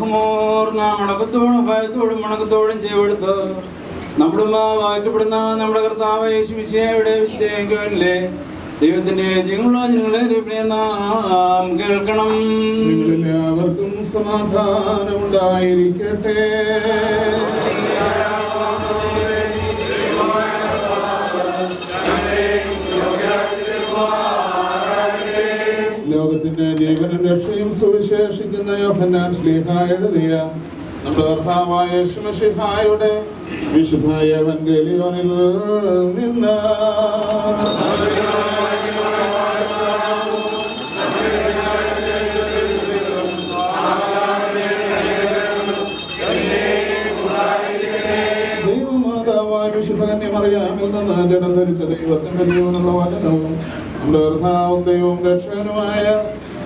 വാർക്കുമോർ നാം അടക്കത്തോടും ഭയത്തോടും മണക്കത്തോടും ചെയ്വെടുത്ത് നമ്മളുമാ വായിക്കപ്പെടുന്ന നമ്മുടെ കർത്താവ് യേശുമിശിയുടെ വിശുദ്ധേക്കുവല്ലേ ദൈവത്തിന്റെ ജീവനുള്ള നാം കേൾക്കണം. എല്ലാവർക്കും സമാധാനമുണ്ടായിരിക്കട്ടെ. ലോകത്തിന്റെ സുവിശേഷിക്കുന്ന യോഹന്നാൻ സ്ലീഹ എഴുതിയ നമ്മുടെ കർത്താവായ യേശുമശിഹായുടെ വിശുദ്ധ എവങ്കേലിയോനിൽ നിന്ന്. ദൈവത്തിന്റെ ജീവനുള്ള വചനവും നമ്മുടെ ദൈവവും രക്ഷകനുമായ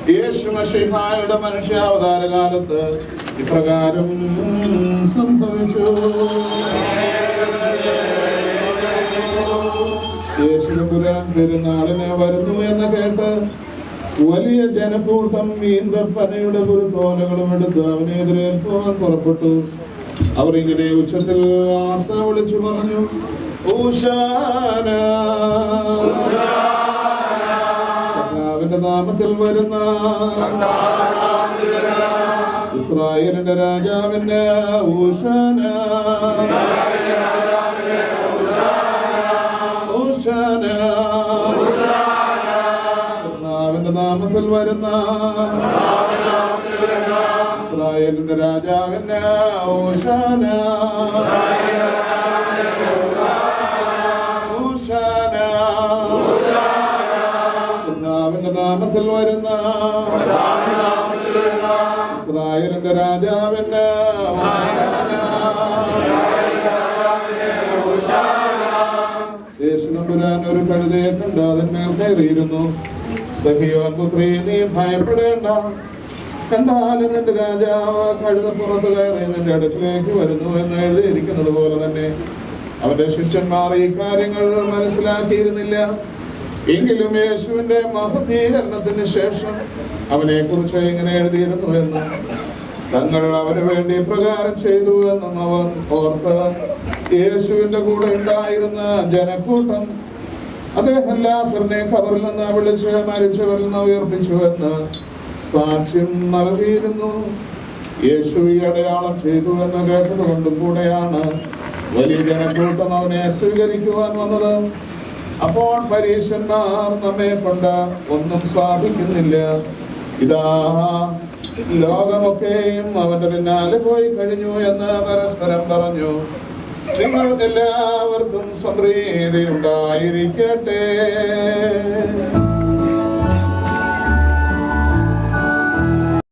യേശുമഷിഹായുടെ മനുഷ്യാവതാര കാലത്ത് ഇപ്രകാരം സംഭവിച്ചു യേശുപുരാൻ പെരുന്നാളിന് വരുന്നു എന്ന് കേട്ട് വലിയ ജനക്കൂട്ടം ഈന്തപ്പനയുടെ തോലകളും എടുത്ത് അവനെ എതിരേൽക്കുവാൻ പുറപ്പെട്ടു അവർ ഇങ്ങനെ ഉച്ചത്തിൽ ആർത്ത വിളിച്ചു പറഞ്ഞു "ഊശാന." നാമത്തിൽ വരുന്ന ഇസ്രായേലിന്റെ രാജാവിന്റെ ഊഷാന ഊശാന. കർത്താവിന്റെ നാമത്തിൽ വരുന്ന ഇസ്രായേലിന്റെ രാജാവിന്റെ ഓശാന നാമത്തിൽ വരുന്ന. ഇസ്രായേലിന്റെ രാജാവിന്റെ ഒരു കഴുതയെ കണ്ട് അതിന്മേൽ കയറിയിരുന്നു. സഹിയോൻ പുത്രി നീ ഭയപ്പെടേണ്ട. കണ്ടാലും നിന്റെ രാജാവ് കഴുത പുറത്ത് കയറി നിന്റെ അടുക്കിലേക്ക് വരുന്നു എന്ന് എഴുതിയിരിക്കുന്നത് പോലെ തന്നെ അവന്റെ ശിഷ്യന്മാർ ഈ കാര്യങ്ങൾ മനസ്സിലാക്കിയിരുന്നില്ല. എങ്കിലും യേശുവിന്റെ മഹതീകരണത്തിന് ശേഷം അവനെ കുറിച്ച് ഇങ്ങനെ എഴുതിയിരുന്നു എന്ന് തങ്ങൾ അവന് വേണ്ടി പ്രകാരം ചെയ്തു എന്നും അവൻ ഓർത്ത് യേശുവിന്റെ കൂടെ ഉണ്ടായിരുന്ന ജനക്കൂട്ടം അദ്ദേഹം ലാസറിനെ കബറിൽ നിന്ന് വിളിച്ച് മരിച്ചവരിൽ നിന്ന് ഉയർപ്പിച്ചു എന്ന് സാക്ഷ്യം നൽകിയിരുന്നു. യേശു ഈ അടയാളം ചെയ്തു എന്ന് കേട്ടത് കൊണ്ടും കൂടെയാണ് വലിയ ജനക്കൂട്ടം അവനെ സ്വീകരിക്കുവാൻ വന്നത്. അപ്പോൾ പരീക്ഷന്മാർ നമ്മെ കൊണ്ട് ഒന്നും സാധിക്കുന്നില്ല. ഇതാ ലോകമൊക്കെയും അവന്റെ പിന്നാലെ പോയി കഴിഞ്ഞു എന്ന് പരസ്പരം പറഞ്ഞു. നിങ്ങൾക്ക് എല്ലാവർക്കും സമൃദ്ധി ഉണ്ടായിരിക്കട്ടെ.